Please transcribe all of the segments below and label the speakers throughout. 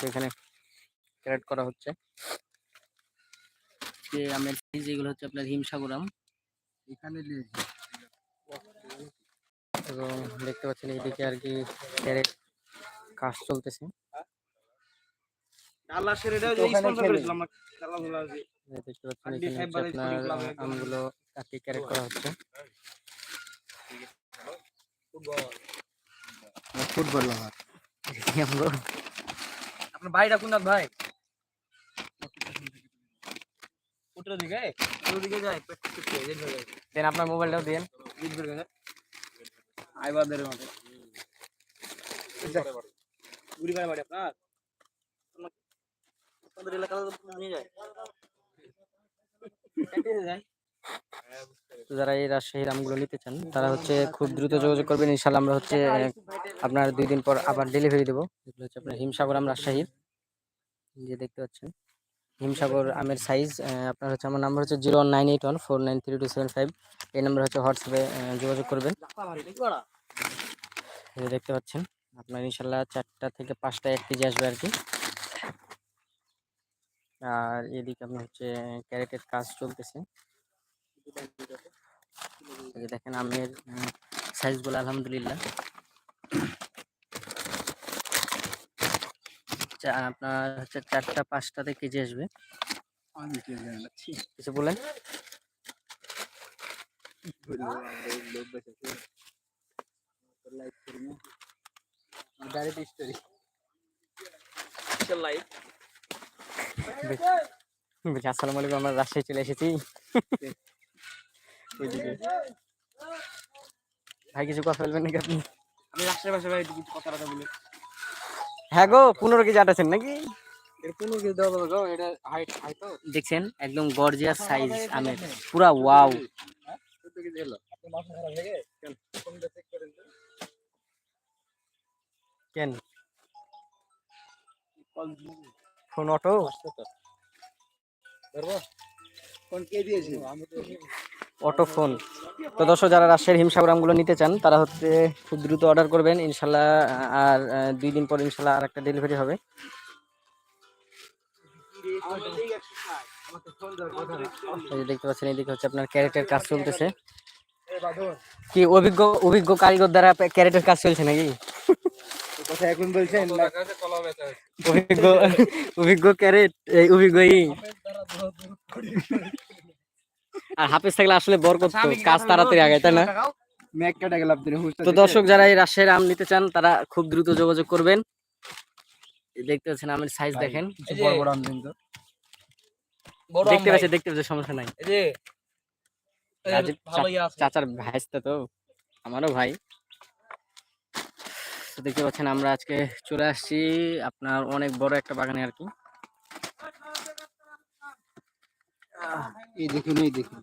Speaker 1: কিন্তু এখানে ক্যারেট করা হচ্ছে। যে আমের সাইজ এগুলো হচ্ছে আপনার হিমসাগর আম।
Speaker 2: এখানে
Speaker 1: এবং দেখতে পাচ্ছেন এইদিকে আর কি ক্যারেট কাজ চলতেছে। দেখতে পাচ্ছেন আপনার আমগুলো আর কি ক্যারেট করা হচ্ছে।
Speaker 2: ফুটবল।
Speaker 3: আপনার ভাইটা কোন ভাই উত্তর দিকে উত্তর দিকে যায় পেট পেট পেট এদিকে যায়
Speaker 1: দেন আপনার মোবাইলটাও দেন
Speaker 3: জিত বের গেছে আইবাদের মতো গুড়ি ভাই বাড়ি আপনার আপনার- আপনাদের এলাকার তো নিয়ে যায় কেটে যায়
Speaker 1: তো যারা এই রাজশাহীর আমগুলো নিতে চান, তারা হচ্ছে খুব দ্রুত যোগাযোগ করবেন। ইনশাল্লাহ আমরা হচ্ছে আপনার দুই দিন পর আবার ডেলিভারি দেবো। এগুলো হচ্ছে আপনার হিমসাগর আম রাজশাহীর। যে দেখতে পাচ্ছেন। হিমসাগর আমের সাইজ আপনার হচ্ছে, আমার নাম্বার হচ্ছে zero nine eight one four nine three two seven five এই নাম্বার হচ্ছে হোয়াটসঅ্যাপে যোগাযোগ করবেন। দেখতে পাচ্ছেন, আপনার ইনশাল্লাহ চারটা থেকে পাঁচটা এক কেজি আসবে আর কি। আর এদিকে আপনার হচ্ছে ক্যারেটের কাজ চলতেছে। দেখেন, আমের সাইজগুলো আলহামদুলিল্লাহ। চা- আপনার হচ্ছে চারটা পাঁচটাতে কেজি আসবে। কিছু বলেন? আসসালামু আলাইকুম, আমরা রাজশাহী চলে এসেছি। ওইদিকে। ভাই কিছু কথা বলবেন নাকি আপনি?
Speaker 3: আমি রাষ্ট্রের ভাষায় ভাই কিছু কথা কথা বলি।
Speaker 1: হ্যাঁ গো পনেরো কেজি আটাছেন নাকি?
Speaker 2: এর কোনো কিছু গো এটা হাইট হাইট তো।
Speaker 1: দেখছেন একদম গর্জিয়াস সাইজ আমের পুরা ওয়াও
Speaker 2: কেন?
Speaker 1: কেন? Phone auto?
Speaker 2: ধরবো? ফোন কে দিয়েছে? আমি তো
Speaker 1: অটো ফোন। তো দর্শক, যারা রাজশাহীর হিমসাগর আমগুলো নিতে চান, তারা হচ্ছে খুব দ্রুত অর্ডার করবেন। ইনশাল্লাহ, আর দুই দিন পর ইনশাল্লাহ আর একটা ডেলিভারি হবে। দেখতে পাচ্ছেন, এদিকে হচ্ছে আপনার ক্যারেটের কাজ চলতেছে। কি অভিজ্ঞ অভিজ্ঞ কারিগর দ্বারা ক্যারেটের কাজ চলছে নাকি? অভিজ্ঞ অভিজ্ঞ ক্যারেট, এই অভিজ্ঞ আর হাফেজ থাকলে আসলে বরকত তো, কাজ তাড়াতাড়ি আগে তাই না? তো দর্শক যারা এই রাজশাহীর আম নিতে চান তারা খুব দ্রুত যোগাযোগ করবেন। দেখতে পাচ্ছেন আমের সাইজ দেখেন। দেখতে পাচ্ছি দেখতে পাচ্ছি সমস্যা নাই। চাচার ভাইস্তা তো আমারও ভাই। দেখতে পাচ্ছেন আমরা আজকে চলে আসছি আপনার অনেক বড় একটা বাগানে আর কি।
Speaker 2: এই দেখুন এই দেখুন।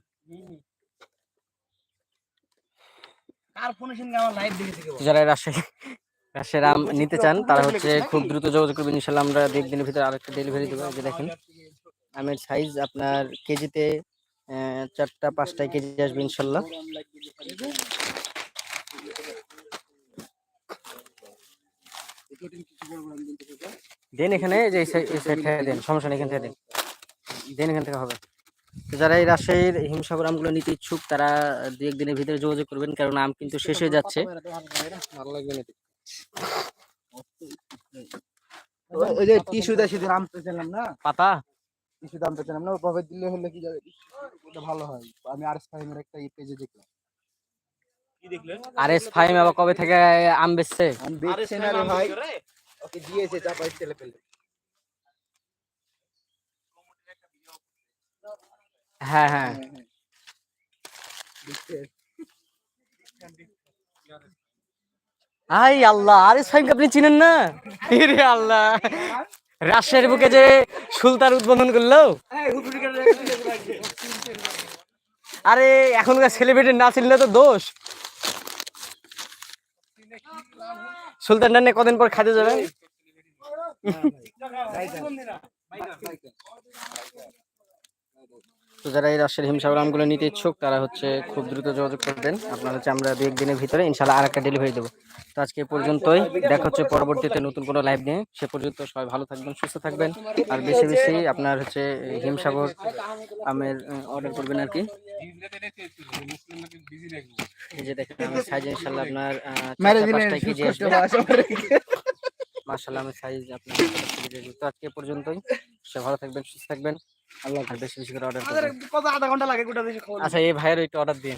Speaker 1: যারা এই রাজশাহী রাজশাহীর আম নিতে চান তারা হচ্ছে খুব দ্রুত যোগাযোগ করবেন ইনশাল্লাহ আমরা দু একদিনের ভিতরে আরেকটা ডেলিভারি দেবো। এই যে দেখেন আমের সাইজ আপনার কেজিতে আহ, চারটা পাঁচটায় কেজি আসবে ইনশাল্লাহ দেন এখানে এই যে দেন সমস্যা নেই এখান থেকে দেন। দেন এখান থেকে হবে। যারা এই রাজশাহীর হিমসাগর আমগুলো নিতে ইচ্ছুক তারা দু একদিনের ভিতরে যোগাযোগ করবেন কারণ আম কিন্তু শেষ হয়ে যাচ্ছে।
Speaker 2: না ওই যে টিস্যু দেয় সেদিন আম পেয়েছিলাম না?
Speaker 1: পাতা?
Speaker 2: টিস্যু দাম পেয়েছিলাম না? ওভাবে দিলে হলে কি যাবে? ওটা ভালো হয়। আমি আর এস ফাইমের একটা ই পেজে দেখলাম।
Speaker 1: আর এস ফাইম আবার কবে থেকে আম বেচছে?
Speaker 2: আমি
Speaker 3: আরে
Speaker 2: না রে
Speaker 3: ভাই।
Speaker 2: ভাই ওকে দিয়েছে চাপাই ছেলে পেলে
Speaker 1: হ্যাঁ হ্যাঁ। আই আল্লাহ আর এস আপনি চিনেন না? রে আল্লাহ। রাজশাহীর বুকে যে সুলতান উদ্বোধন করল? আরে এখনকার সেলিব্রিটি না চিনলে তো দোষ। সুলতান ডানে কদিন পর খাইতে যাবেন? তো যারা এই রাজশাহীর হিমসাগর আমগুলো নিতে ইচ্ছুক তারা হচ্ছে খুব দ্রুত যোগাযোগ করবেন আপনার হচ্ছে আমরা দু একদিনের ভিতরে ইনশাল্লাহ আর একটা ডেলিভারি দেবো। তো আজকে পর্যন্তই। দেখা হচ্ছে পরবর্তীতে নতুন কোনো লাইভ নিয়ে। সে পর্যন্ত সবাই ভালো থাকবেন সুস্থ থাকবেন। আর বেশি বেশি আপনার হচ্ছে হিমসাগর আমের অর্ডার করবেন আর কি। এই যে দেখেন আমার সাইজ ইনশাল্লাহ আপনার পাঁচটা কেজি আমার সাইজ আপনার তো আজকে পর্যন্তই। সে ভালো থাকবেন সুস্থ থাকবেন। আল্লাহ বেশি বেশি করে অর্ডার
Speaker 3: কত আধা ঘণ্টা লাগে গোটা দেশে
Speaker 1: আচ্ছা এই ভাইয়ের ওইটা অর্ডার দিন